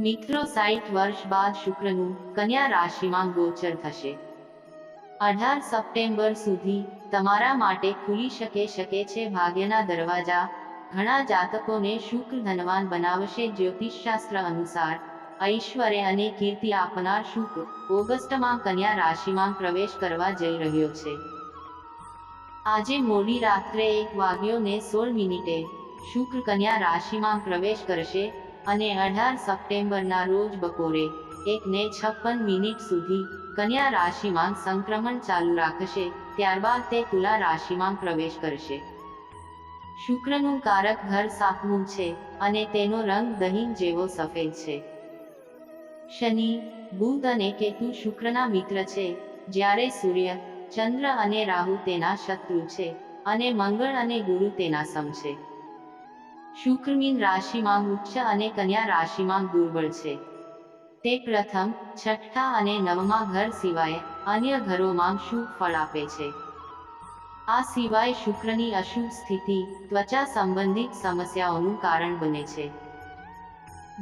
મિત્રો સાઠ વર્ષ બાદ શુક્રનું કન્યા રાશિમાં ગોચર થશે. અઢાર સપ્ટેમ્બર સુધી તમારા માટે ખુલી શકે શકે છે ભાગ્યના દરવાજા. ઘણા જાતકોને શુક્ર ધનવાન બનાવશે જ્યોતિષશાસ્ત્ર અનુસાર. ઐશ્વર્ય અને કીર્તિ આપનાર શુક્ર ઓગસ્ટમાં કન્યા રાશિમાં પ્રવેશ કરવા જઈ રહ્યો છે. આજે મોડી રાત્રે એક વાગ્યો ને સોળ મિનિટે શુક્ર કન્યા રાશિમાં પ્રવેશ કરશે. અને અઢાર સપ્ટેમ્બરના રોજ બપોરે એક ને છપ્પન મિનિટ સુધી કન્યા રાશિમાં સંક્રમણ ચાલુ રાખશે, ત્યારબાદ તે તુલા રાશિમાં પ્રવેશ કરશે. શુક્રનું કારક ઘર સાતમું છે અને તેનો રંગ દહીં જેવો સફેદ છે. શનિ, બુધ અને કેતુ શુક્રના મિત્ર છે, જ્યારે સૂર્ય, ચંદ્ર અને રાહુ તેના શત્રુ છે અને મંગળ અને ગુરુ તેના સમ છે. શુક્ર મીન રાશિમાં ઉચ્ચ અને કન્યા રાશિમાં દુર્બળ છે. તે પ્રથમ, છઠ્ઠા અને નવમા ઘર સિવાય અન્ય ઘરોમાં શુભ ફળ આપે છે. આ સિવાય શુક્રની અશુભ સ્થિતિ, ત્વચા સંબંધિત સમસ્યાઓનું કારણ બને છે.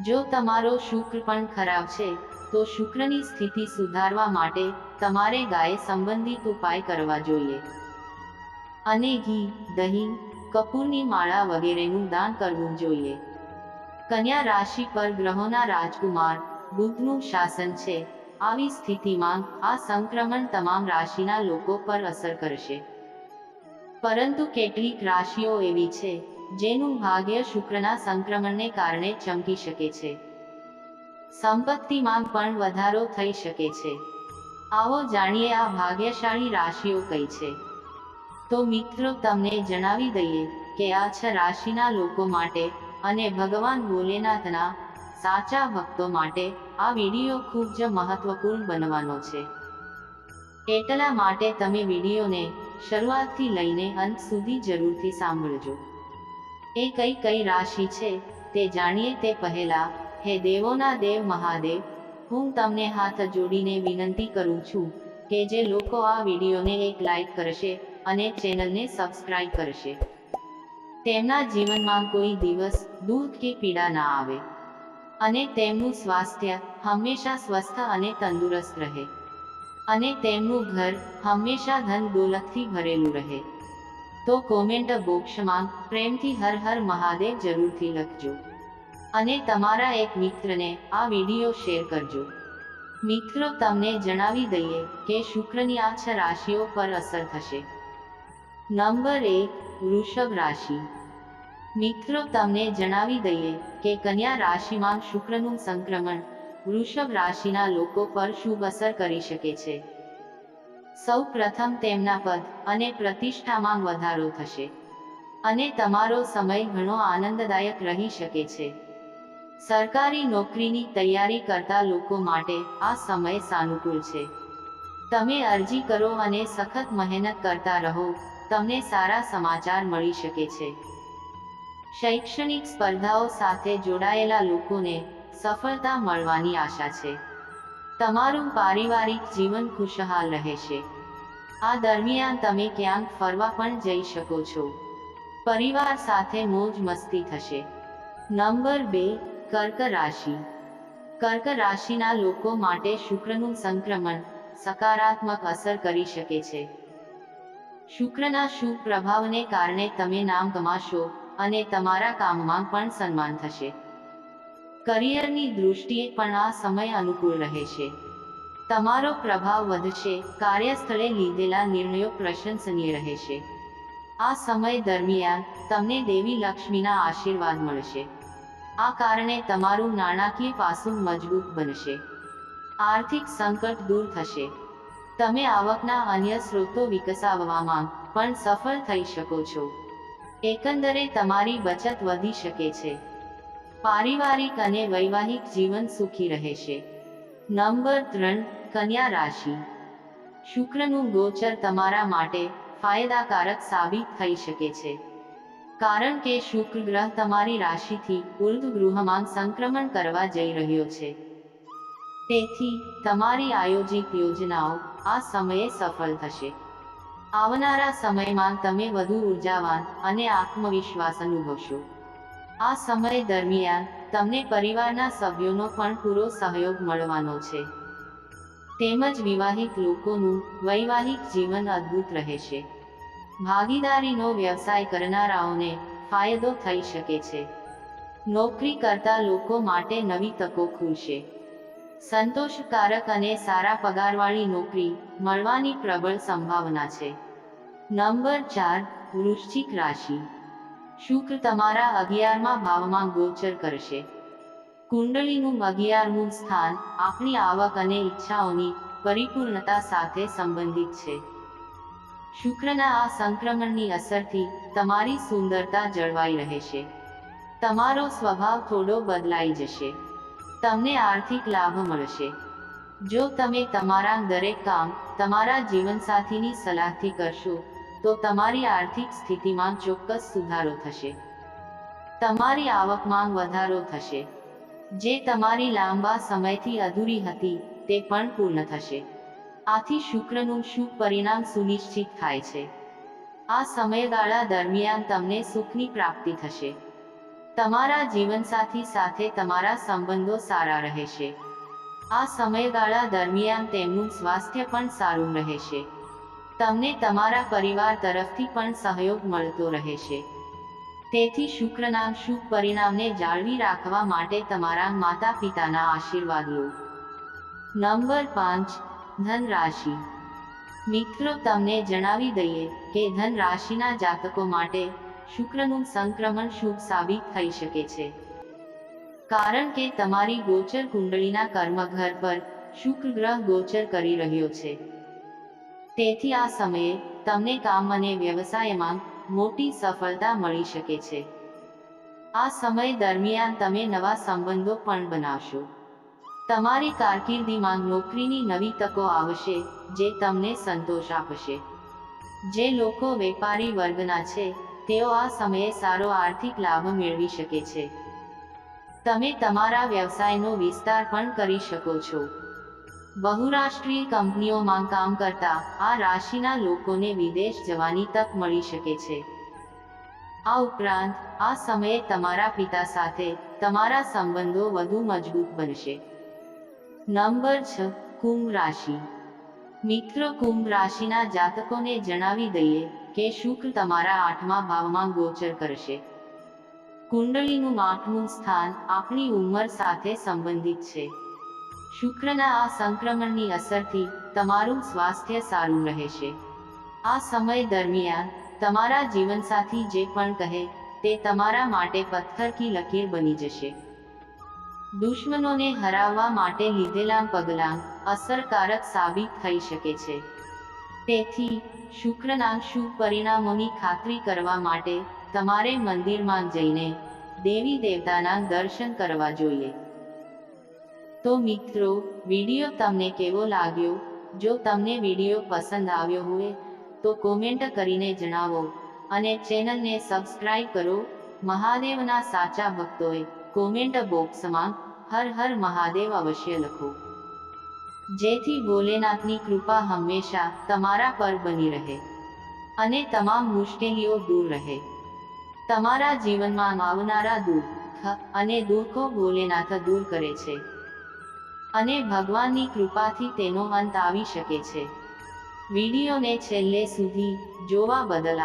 જો તમારો શુક્ર પણ ખરાબ છે, તો શુક્રની સ્થિતિ સુધારવા માટે તમારે ગાય સંબંધિત ઉપાય કરવા જોઈએ. અને ઘી, દહીં કપૂરની માળા વગેરેનું દાન કરવું જોઈએ. કન્યા રાશિ પર ગ્રહોના રાજકુમાર બુધનું શાસન છે. આવી સ્થિતિમાં આ સંક્રમણ તમામ રાશિના લોકો પર અસર કરશે. પરંતુ કેટલીક રાશિઓ એવી છે, જેનું ભાગ્ય શુક્રના સંક્રમણને કારણે ચમકી શકે છે. સંપત્તિમાં પણ વધારો થઈ શકે છે. આવો જાણીએ આ ભાગ્યશાળી રાશિઓ કઈ છે? તો મિત્રો તમને જણાવી દઈએ કે આ છ રાશિના લોકો માટે અને ભગવાન ભોલેનાથના સાચા ભક્તો માટે આ વીડિયો ખૂબ જ મહત્વપૂર્ણ બનવાનો છે. એટલા માટે તમે વિડીયોને શરૂઆતથી લઈને અંત સુધી જરૂરથી સાંભળજો. એ કઈ કઈ રાશિ છે તે જાણીએ તે પહેલા, હે દેવોના દેવ મહાદેવ, હું તમને હાથ જોડીને વિનંતી કરું છું કે જે લોકો આ વિડીયોને એક લાઈક કરશે અને ચેનલને સબસ્ક્રાઇબ કરશે. તેમના જીવનમાં કોઈ દિવસ દુઃખ કે પીડા ના આવે. અને તેમનું સ્વાસ્થ્ય હંમેશા સ્વસ્થ અને તંદુરસ્ત રહે. અને તેમનું ઘર હંમેશા ધન દોલતથી ભરેલું રહે. તો કોમેન્ટ બોક્સમાં પ્રેમથી હર હર મહાદેવ જરૂરથી લખજો. અને તમારા એક મિત્રને આ વીડિયો શેર કરજો. મિત્રો, તમને જણાવી દઈએ કે શુક્રની આ છ રાશિઓ પર અસર થશે. નંબર એક, વૃષભ રાશિ. મિત્રો, તમને જણાવી દઈએ કે કન્યા રાશિમાં શુક્રનું સંક્રમણ વૃષભ રાશિના લોકો પર શુભ અસર કરી શકે છે. સૌ પ્રથમ તેમના પદ અને પ્રતિષ્ઠામાં વધારો થશે અને તમારો સમય ઘણો આનંદદાયક રહી શકે છે. સરકારી નોકરીની તૈયારી કરતા લોકો માટે આ સમય સાનુકૂળ છે. તમે અરજી કરો અને સખત મહેનત કરતા રહો તમને સારા સમાચાર મળી શકે છે. શૈક્ષણિક સ્પર્ધાઓ સાથે જોડાયેલા લોકોને સફળતા મળવાની આશા છે. તમારું પારિવારિક જીવન ખુશહાલ રહેશે. આ દરમિયાન તમે ક્યાંક ફરવા પણ જઈ શકો છો. પરિવાર સાથે મોજ મસ્તી થશે. નંબર બે, કર્ક રાશિ. કર્ક રાશિના લોકો માટે શુક્રનું સંક્રમણ સકારાત્મક અસર કરી શકે છે. શુક્રના શુભ પ્રભાવને કારણે તમે નામ કમાશો અને તમારા કામમાં પણ સન્માન થશે. કરિયરની દૃષ્ટિએ પણ આ સમય અનુકૂળ રહેશે તમારો પ્રભાવ વધશે, કાર્યસ્થળે લીધેલા નિર્ણયો પ્રશંસનીય રહેશે આ સમય દરમિયાન તમને દેવી લક્ષ્મીના આશીર્વાદ મળશે. આ કારણે તમારું નાણાકીય પાસું મજબૂત બનશે. આર્થિક સંકટ દૂર થશે. તમે આવકના અન્ય સ્ત્રોતો વિકસાવવામાં પણ સફળ થઈ શકો છો. એકંદરે તમારી બચત વધી શકે છે. પારિવારિક અને વૈવાહિક જીવન સુખી રહેશે. નંબર ત્રણ, કન્યા રાશિ. શુક્રનું ગોચર તમારા માટે ફાયદાકારક સાબિત થઈ શકે છે. કારણ કે શુક્ર ગ્રહ તમારી રાશિથી ઉર્ધ ગૃહમાં સંક્રમણ કરવા જઈ રહ્યો છે. તેથી તમારી આયોજિત યોજનાઓ આ સમયે સફળ થશે. આવનારા સમયમાં તમે વધુ ઉર્જાવાન અને આત્મવિશ્વાસ અનુભવશો. આ સમય દરમિયાન તમને પરિવારના સભ્યોનો પણ પૂરો સહયોગ મળવાનો છે. તેમજ વિવાહિત લોકોનું વૈવાહિક જીવન અદ્ભુત રહેશે. ભાગીદારીનો વ્યવસાય કરનારાઓને ફાયદો થઈ શકે છે. નોકરી કરતા લોકો માટે નવી તકો ખુલશે. સંતોષકારક અને સારા પગારવાળી નોકરી મળવાની પ્રબળ સંભાવના છે. નંબર ચાર, વૃશ્ચિક રાશિ. શુક્ર તમારા અગિયારમાં ભાવમાં ગોચર કરશે. કુંડળીનું અગિયારમું સ્થાન આપણી આવક અને ઈચ્છાઓની પરિપૂર્ણતા સાથે સંબંધિત છે. શુક્રના આ સંક્રમણની અસરથી તમારી સુંદરતા જળવાઈ રહેશે. તમારો સ્વભાવ થોડો બદલાઈ જશે. તમને આર્થિક લાભ મળશે. જો તમે તમારા દરેક કામ, તમારા જીવનસાથીની સલાહથી કરશો, તો તમારી આર્થિક સ્થિતિમાં ચોક્કસ સુધારો થશે. તમારી આવકમાં વધારો થશે. જે તમારી લાંબા સમયથી અધૂરી હતી, તે પણ પૂર્ણ થશે. આથી શુક્રનું શુભ પરિણામ સુનિશ્ચિત થાય છે. આ સમયગાળા દરમિયાન તમને સુખની પ્રાપ્તિ થશે. તમારા જીવનસાથી સાથે તમારા સંબંધો સારા રહેશે. આ સમયગાળા દરમિયાન તેમનું સ્વાસ્થ્ય પણ સારું રહેશે. તમને તમારા પરિવાર તરફથી પણ સહયોગ મળતો રહેશે. તેથી શુક્રના શુભ પરિણામને જાળવી રાખવા માટે તમારા માતા પિતાના આશીર્વાદ લો. નંબર પાંચ ધન રાશિ મિત્રો, તમને જણાવી દઈએ કે ધન રાશિના જાતકો માટે શુક્રનું સંક્રમણ શુભ સાબિત થઈ શકે છે. કારણ કે તમારી ગોચર કુંડળીના કર્મઘર પર શુક્ર ગ્રહ ગોચર કરી રહ્યો છે. તેથી આ સમયે તમને કામ અને વ્યવસાયમાં મોટી સફળતા મળી શકે છે. આ સમય દરમિયાન તમે નવા સંબંધો પણ બનાવશો. તમારી કારકિર્દીમાં નોકરીની નવી તકો આવશે, જે તમને સંતોષ આપશે. જે લોકો વેપારી વર્ગના છે તેઓ આ સમયે સારો આર્થિક લાભ મેળવી શકે છે. તમે તમારા વ્યવસાયનો વિસ્તાર પણ કરી શકો છો. બહુરાષ્ટ્રીય કંપનીઓમાં કામ કરતા આ રાશિના લોકોને વિદેશ જવાની તક મળી શકે છે. આ ઉપરાંત, આ સમયે તમારા પિતા સાથે તમારા સંબંધો વધુ મજબૂત બનશે. નંબર છ, કુંભ રાશિ. મિત્રો કુંભ રાશિના જાતકોને જણાવી દઈએ કે શુક્ર તમારા આઠમા ભાવમાં ગોચર કરશે. કુંડળીનું આઠમું સ્થાન આપણી ઉંમર સાથે સંબંધિત છે. શુક્રના આ સંક્રમણની અસરથી તમારું સ્વાસ્થ્ય સારું રહેશે. આ સમય દરમિયાન તમારા જીવનસાથી જે પણ કહે તે તમારા માટે પથ્થર કી લકીર બની જશે. દુશ્મનોને હરાવવા માટે લીધેલા પગલાં અસરકારક સાબિત થઈ શકે છે. તેથી, શુક્રના શુભ પરિણામોની ખાતરી કરવા માટે તમારે મંદિરમાં જઈને દેવી દેવતાના દર્શન કરવા જોઈએ. તો મિત્રો, વીડિયો તમને કેવો લાગ્યો? જો તમને વીડિયો પસંદ આવ્યો હોય, તો કોમેન્ટ કરીને જણાવો અને ચેનલને સબસ્ક્રાઇબ કરો. મહાદેવના સાચા ભક્તોએ કોમેન્ટ બોક્સમાં હર હર મહાદેવ અવશ્ય લખો. જેથી ભોલેનાથની કૃપા હંમેશા તમારા પર બની રહે અને તમામ મુશ્કેલીઓ દૂર રહે. તમારા જીવનમાં આવનારા દુઃખ અને દુઃખો ભોલેનાથ દૂર કરે છે અને ભગવાનની કૃપાથી તેનો અંત આવી શકે છે. વિડીયોને છેલ્લે સુધી જોવા બદલ